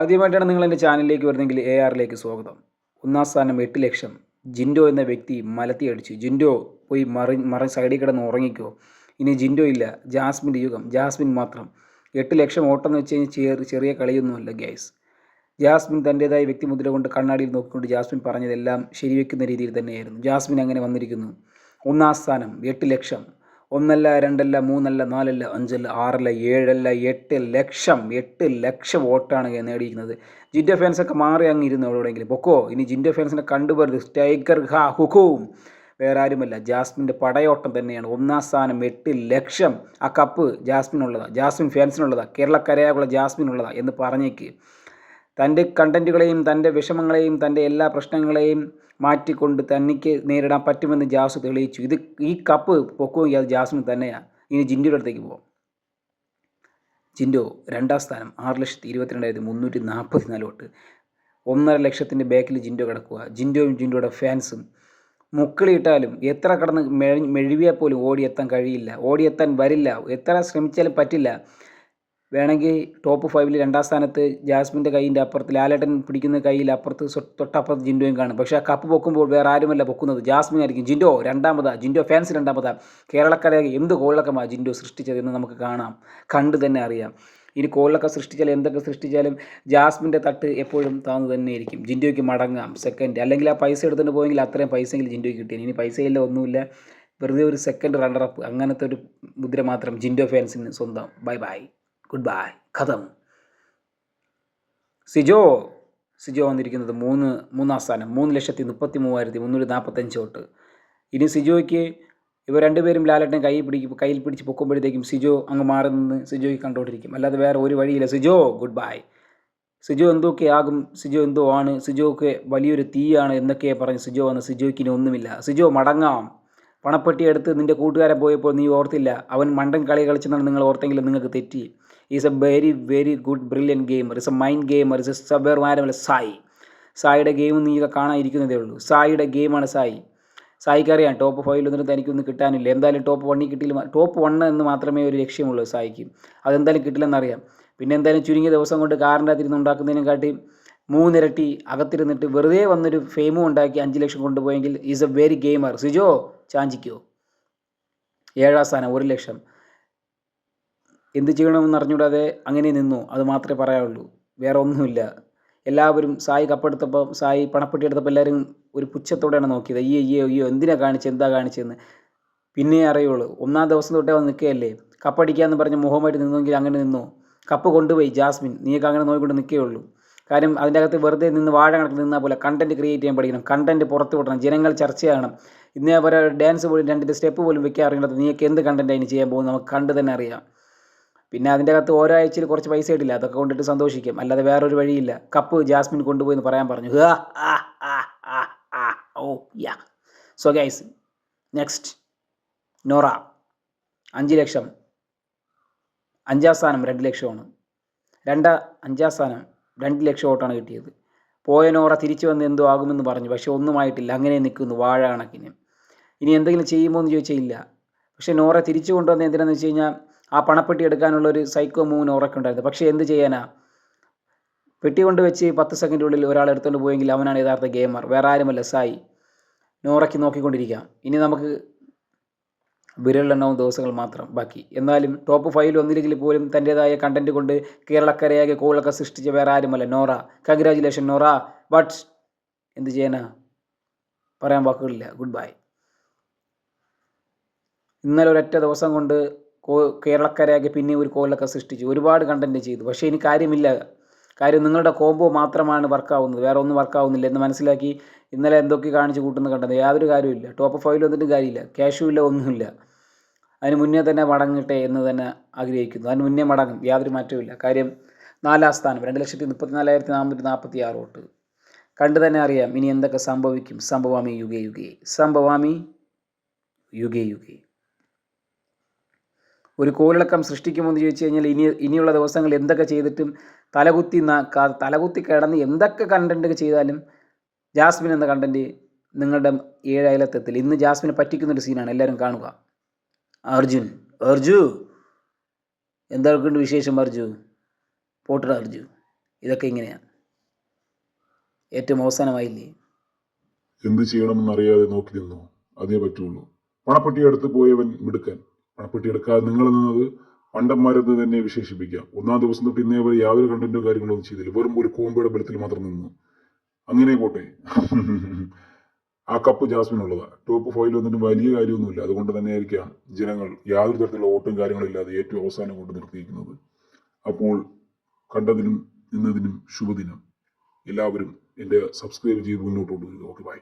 ആദ്യമായിട്ടാണ് നിങ്ങൾ എന്റെ ചാനലിലേക്ക് വരുന്നതെങ്കിൽ എ ആറിലേക്ക് സ്വാഗതം. ഒന്നാം സ്ഥാനം എട്ട് ലക്ഷം. ജിൻഡോ എന്ന വ്യക്തി മലത്തി അടിച്ചു. ജിൻഡോ പോയി മറി മറി സൈഡിൽ കിടന്ന് ഉറങ്ങിക്കോ. ഇനി ജിൻഡോ ഇല്ല. ജാസ്മിന്റെ യുഗം. ജാസ്മിൻ മാത്രം. എട്ട് ലക്ഷം ഓട്ടം എന്ന് വെച്ച് കഴിഞ്ഞാൽ ചെറിയ ചെറിയ കളിയൊന്നുമല്ല ഗ്യാസ് ജാസ്മിൻ തന്റേതായ വ്യക്തിമുദ്ര കൊണ്ട് കണ്ണാടിയിൽ നോക്കിക്കൊണ്ട് ജാസ്മിൻ പറഞ്ഞതെല്ലാം ശരിവെക്കുന്ന രീതിയിൽ തന്നെയായിരുന്നു. ജാസ്മിൻ അങ്ങനെ വന്നിരിക്കുന്നു. ഒന്നാം സ്ഥാനം എട്ട് ലക്ഷം. ഒന്നല്ല രണ്ടല്ല മൂന്നല്ല നാലല്ല അഞ്ചല്ല ആറല്ല ഏഴല്ല എട്ട് ലക്ഷം എട്ട് ലക്ഷം വോട്ടാണ് നേടിയിരിക്കുന്നത്. ജിൻഡോ ഫാൻസൊക്കെ മാറി അങ്ങ് ഇരുന്നു എവിടെയെങ്കിലും. പൊക്കോ? ഇനി ജിൻഡോ ഫാൻസിനെ കണ്ടുപോരുത്. ടൈഗർ ഹാ ഹുക്കും വേറെ ആരുമല്ല. ജാസ്മിന്റെ പടയോട്ടം തന്നെയാണ്. ഒന്നാം സ്ഥാനം എട്ട് ലക്ഷം. ആ കപ്പ് ജാസ്മിനുള്ളതാണ് ജാസ്മിൻ ഫാൻസിനുള്ളതാണ് കേരളക്കരയാകുള്ള ജാസ്മിനുള്ളതാണ് എന്ന് പറഞ്ഞേക്ക്. തന്റെ കണ്ടന്റുകളെയും തന്റെ വിഷമങ്ങളെയും തന്റെ എല്ലാ പ്രശ്നങ്ങളെയും മാറ്റിക്കൊണ്ട് തനിക്ക് നേരിടാൻ പറ്റുമെന്ന് ജാസ് തെളിയിച്ചു. ഇത് ഈ കപ്പ് പൊക്കുമെങ്കിൽ അത് ജാസിന് തന്നെയാണ് ഇനി ജിൻഡോയുടെ അടുത്തേക്ക് പോകാം ജിൻഡോ രണ്ടാം സ്ഥാനം ആറ് ലക്ഷത്തി ഇരുപത്തിരണ്ടായിരത്തി മുന്നൂറ്റി നാൽപ്പത്തി നാല് വോട്ട്. ഒന്നര ലക്ഷത്തിന്റെ ബാക്കിൽ ജിൻഡോ കിടക്കുക. ജിൻഡോയും ജിൻഡോയുടെ ഫാൻസും മുക്കിളിയിട്ടാലും എത്ര കടന്ന് മെഴി മെഴുകിയാൽ പോലും ഓടിയെത്താൻ കഴിയില്ല. ഓടിയെത്താൻ വരില്ല. എത്ര ശ്രമിച്ചാലും പറ്റില്ല. വേണമെങ്കിൽ ടോപ്പ് ഫൈവിൽ രണ്ടാം സ്ഥാനത്ത് ജാസ്മിന്റെ കൈയിന്റെ അപ്പുറത്ത് ലാലേട്ടൻ പിടിക്കുന്ന കയ്യിൽ അപ്പുറത്ത് തൊട്ടപ്പുറത്ത് ജിൻഡോയും കാണും. പക്ഷേ ആ കപ്പ് പൊക്കുമ്പോൾ വേറെ ആരുമല്ല പൊക്കുന്നത്. ജാസ്മിൻ ആയിരിക്കും ജിൻഡോ രണ്ടാമതാ ജിൻഡോ ഫാൻസ് രണ്ടാമതാ. കേരളക്കരയെ എന്ത് കോളക്കമാ ജിൻഡോ സൃഷ്ടിച്ചതെന്ന് നമുക്ക് കാണാം. കണ്ട് തന്നെ അറിയാം. ഇനി കോളൊക്കെ സൃഷ്ടിച്ചാലും എന്തൊക്കെ സൃഷ്ടിച്ചാലും ജാസ്മിന്റെ തട്ട് എപ്പോഴും താന്ന് തന്നെയായിരിക്കും ജിൻഡോയ്ക്ക് മടങ്ങാം സെക്കൻഡ് അല്ലെങ്കിൽ ആ പൈസ എടുത്തുകൊണ്ട് പോയെങ്കിൽ അത്രയും പൈസയെങ്കിലും ജിൻഡോയ്ക്ക് കിട്ടിയാൽ ഇനി പൈസയില്ല ഒന്നുമില്ല. വെറുതെ ഒരു സെക്കൻഡ് റണ്ണറപ്പ് അങ്ങനത്തെ ഒരു മുദ്ര മാത്രം ജിൻഡോ ഫാൻസിന് സ്വന്തം. ബൈ ബൈ ഗുഡ് ബൈ ഖതം സിജോ സിജോ വന്നിരിക്കുന്നത് മൂന്ന് മൂന്നാം സ്ഥാനം. മൂന്ന് ലക്ഷത്തി മുപ്പത്തി മൂവായിരത്തി മുന്നൂറ്റി നാൽപ്പത്തഞ്ച് തൊട്ട്. ഇനി സിജോയ്ക്ക് ഇവർ രണ്ടുപേരും ലാലേട്ടനെ കൈ പിടിക്കും കയ്യിൽ പിടിച്ച് പൊക്കുമ്പോഴത്തേക്കും സിജോ അങ്ങ് മാറി നിന്ന് സിജോയ്ക്ക് കണ്ടുകൊണ്ടിരിക്കും. അല്ലാതെ വേറെ ഒരു വഴിയില്ല. സിജോ ഗുഡ് ബൈ സിജോ എന്തൊക്കെ ആകും സിജോ എന്തോ ആണ്? സിജോക്ക് വലിയൊരു തീയാണ് എന്നൊക്കെ പറഞ്ഞ് സിജോ വന്ന് സിജോയ്ക്ക് ഇനി ഒന്നുമില്ല. സിജോ മടങ്ങാം. പണപ്പെട്ടി എടുത്ത് നിന്റെ കൂട്ടുകാരൻ പോയപ്പോൾ നീ ഓർത്തില്ല. അവൻ മണ്ടൻ കളി കളിച്ചെന്നാണ് നിങ്ങൾ ഓർത്തെങ്കിലും നിങ്ങൾക്ക് തെറ്റി. Is a very very good brilliant gamer is a mind gamer is a സബർ മാരമല്ല സായി സായിയുടെ ഗെയിം നീ കാണാതിരിക്കുന്നതേ ഉള്ളൂ. സായിയുടെ ഗെയിമാണ് സായി സായിക്ക് അറിയാം. ടോപ്പ് ഫൈവിൽ ഒന്നും തനിക്കൊന്നും കിട്ടാനില്ല. എന്തായാലും ടോപ്പ് വണ്ണിൽ കിട്ടിയില്ല ടോപ്പ് വൺ എന്ന് മാത്രമേ ഒരു ലക്ഷ്യമുള്ളൂ സായിക്ക് അതെന്തായാലും കിട്ടില്ലെന്നറിയാം. പിന്നെ എന്തായാലും ചുരുങ്ങിയ ദിവസം കൊണ്ട് കാറിന്റെ അകത്തിരുന്ന് ഉണ്ടാക്കുന്നതിനും കാട്ടി മൂന്നിരട്ടി അകത്തിരുന്നിട്ട് വെറുതെ വന്നൊരു ഫെയിമും ഉണ്ടാക്കി അഞ്ച് ലക്ഷം കൊണ്ടുപോയെങ്കിൽ is a very gamer Sijo ചാഞ്ചിക്കോ. ഏഴാം സ്ഥാനം ഒരു ലക്ഷം. എന്ത് ചെയ്യണമെന്ന് അറിഞ്ഞൂടാതെ അങ്ങനെ നിന്നു. അത് മാത്രമേ പറയാനുള്ളൂ. വേറെ ഒന്നുമില്ല. എല്ലാവരും സായി കപ്പെടുത്തപ്പോൾ സായി പണപ്പെട്ടി എടുത്തപ്പോൾ എല്ലാവരും ഒരു പുച്ഛത്തോടെയാണ് നോക്കിയത്. അയ്യോ അയ്യോ അയ്യോ എന്തിനാ കാണിച്ചത് എന്താ കാണിച്ചതെന്ന് പിന്നെ അറിയുള്ളൂ. ഒന്നാം ദിവസം തൊട്ടേ വന്ന് നിൽക്കുകയല്ലേ? കപ്പടിക്കാന്ന് പറഞ്ഞ് മുഖമായിട്ട് നിന്നെങ്കിൽ അങ്ങനെ നിന്നു. കപ്പ് കൊണ്ടുപോയി ജാസ്മിൻ. നീയൊക്കെ അങ്ങനെ നോക്കിക്കൊണ്ട് നിൽക്കുകയുള്ളൂ. കാര്യം അതിന്റെ അകത്ത് വെറുതെ നിന്ന് വാഴ കണക്കിൽ നിന്നാൽ പോലെ കണ്ടന്റ് ക്രിയേറ്റ് ചെയ്യാൻ പഠിക്കണം. കണ്ടന്റ് പുറത്ത് വിടണം. ജനങ്ങൾ ചർച്ച ചെയ്യണം. ഇന്നേ പോലെ ഡാൻസ് പോലും രണ്ടിന്റെ സ്റ്റെപ്പ് പോലും വെക്കാൻ അറിയണത് നീയൊക്കെ എന്ത് കണ്ടന്റ് അതിന് ചെയ്യാൻ പോകുന്നത്? നമുക്ക് കണ്ട് തന്നെ അറിയാം. പിന്നെ അതിന്റെ അകത്ത് ഓരോ ആഴ്ചയിൽ കുറച്ച് പൈസ ഇട്ടില്ല അതൊക്കെ കൊണ്ടിട്ട് സന്തോഷിക്കും. അല്ലാതെ വേറൊരു വഴിയില്ല. കപ്പ് ജാസ്മിൻ കൊണ്ടുപോയി എന്ന് പറയാൻ പറഞ്ഞു. ഓ yeah. So guys next Nora. അഞ്ച് ലക്ഷം. അഞ്ചാം സ്ഥാനം രണ്ട് ലക്ഷമാണ്. രണ്ട അഞ്ചാം സ്ഥാനം രണ്ട് ലക്ഷം വോട്ടാണ് കിട്ടിയത്. പോയ നോറ തിരിച്ചു വന്ന് എന്തോ ആകുമെന്ന് പറഞ്ഞു. പക്ഷെ ഒന്നുമായിട്ടില്ല അങ്ങനെ നിൽക്കുന്നു. വാഴ കണക്കിന്. ഇനി എന്തെങ്കിലും ചെയ്യുമോ എന്ന് ചോദിച്ചാൽ ഇല്ല. പക്ഷേ നോറ തിരിച്ചു കൊണ്ടുവന്ന് എന്തിനാന്ന് വെച്ച് കഴിഞ്ഞാൽ ആ പണപ്പെട്ടി എടുക്കാനുള്ള ഒരു സൈക്കോ മൂവിന് ഉറക്കുണ്ടായിരുന്നു പക്ഷേ എന്ത് ചെയ്യാനാ? പെട്ടി കൊണ്ട് വെച്ച് പത്ത് സെക്കൻഡിനുള്ളിൽ ഒരാൾ എടുത്തുകൊണ്ട് പോയെങ്കിൽ അവനാണ് യഥാർത്ഥ ഗെയിമർ വേറെ ആരുമല്ല. സായി. നോറയ്ക്ക് നോക്കിക്കൊണ്ടിരിക്കാം. ഇനി നമുക്ക് വിരലെണ്ണവും ദിവസങ്ങൾ മാത്രം ബാക്കി. എന്നാലും ടോപ്പ് ഫൈവിൽ ഒന്നില്ലെങ്കിൽ പോലും തന്റേതായ കണ്ടന്റ് കൊണ്ട് കേരളക്കരയാകെ കോളൊക്കെ സൃഷ്ടിച്ച വേറെ ആരുമല്ല. നോറ. കൺഗ്രാജുലേഷൻ നോറ. ബട്ട് എന്ത് ചെയ്യാനാ? പറയാൻ വാക്കുകളില്ല. ഗുഡ് ബൈ ഇന്നലെ ഒരൊറ്റ ദിവസം കൊണ്ട് കോ കേരളക്കരയാകെ പിന്നെ ഒരു കോലൊക്കെ സൃഷ്ടിച്ചു. ഒരുപാട് കണ്ടന്റ് ചെയ്തു. പക്ഷേ ഇനി കാര്യമില്ല. കാര്യം നിങ്ങളുടെ കോംബോ മാത്രമാണ് വർക്കാവുന്നത് വേറെ ഒന്നും വർക്കാവുന്നില്ല എന്ന് മനസ്സിലാക്കി ഇന്നലെ എന്തൊക്കെ കാണിച്ച് കൂട്ടുന്ന കണ്ടത് യാതൊരു കാര്യമില്ല ടോപ്പ് ഫൈവിൽ വന്നിട്ടും കാര്യമില്ല. ക്യാഷും ഇല്ല ഒന്നുമില്ല. അതിന് മുന്നേ തന്നെ മടങ്ങട്ടെ എന്ന് തന്നെ ആഗ്രഹിക്കുന്നു. അതിന് മുന്നേ മടങ്ങും. യാതൊരു മാറ്റവുമില്ല കാര്യം നാലാം സ്ഥാനം. രണ്ട് ലക്ഷത്തി മുപ്പത്തി നാലായിരത്തി നാനൂറ്റി നാൽപ്പത്തി ആറ് വോട്ട്. കണ്ടു തന്നെ അറിയാം ഇനി എന്തൊക്കെ സംഭവിക്കും. സംഭവാമി യുഗേ യുഗേ. സംഭവാമി യുഗേ യുഗേ. ഒരു കോലിളക്കം സൃഷ്ടിക്കുമെന്ന് ചോദിച്ചു കഴിഞ്ഞാൽ ഇനി ഇനിയുള്ള ദിവസങ്ങൾ എന്തൊക്കെ ചെയ്തിട്ടും തലകുത്തി തലകുത്തി കിടന്ന് എന്തൊക്കെ കണ്ടന്റ് ചെയ്താലും ജാസ്മിൻ എന്ന കണ്ടന്റ് നിങ്ങളുടെ ഏഴ് അയലത്തെത്തില്ല ഇന്ന് ജാസ്മിനെ പറ്റിക്കുന്നൊരു സീനാണ് എല്ലാവരും കാണുക. അർജുൻ. അർജു. എന്തൊക്കെയുണ്ട് വിശേഷം അർജു? പോട്ടർ അർജു. ഇതൊക്കെ ഇങ്ങനെയാണ്. ഏറ്റവും അവസാനമായില്ലേ? എന്ത് ചെയ്യണമെന്നറിയാതെ നോക്കി നിന്നു? അതേ പറ്റുള്ളൂ. പണപ്പെട്ടി അടുത്ത് പോയവൻ മിടുക്കൻ. പണപ്പെട്ടി എടുക്കാതെ നിങ്ങൾ നിന്നത് പണ്ടന്മാരെന്ന് തന്നെ വിശേഷിപ്പിക്കാം. ഒന്നാം ദിവസം തൊട്ട് ഇന്നേ വരെ യാതൊരു കണ്ടന്റോ കാര്യങ്ങളോ ഒന്നും ചെയ്തില്ല. വെറും ഒരു കോമ്പയുടെ ബലത്തിൽ മാത്രം നിന്നു. അങ്ങനെ പോട്ടെ. ആ കപ്പ് ജാസ്മിൻ ഉള്ളതാ ടോപ്പ് ഫൈവിൽ വന്നിട്ട് വലിയ കാര്യമൊന്നുമില്ല. അതുകൊണ്ട് തന്നെ ആയിരിക്കാം ജനങ്ങൾ യാതൊരു തരത്തിലുള്ള ഓട്ടും കാര്യങ്ങളില്ലാതെ ഏറ്റവും അവസാനം കൊണ്ട് നിർത്തിയിരിക്കുന്നത്. അപ്പോൾ കണ്ടതിനും നിന്നതിനും ശുഭദിനം. എല്ലാവരും എന്റെ സബ്സ്ക്രൈബ് ചെയ്ത് മുന്നോട്ട് കൊണ്ടുവരിക. Okay bye.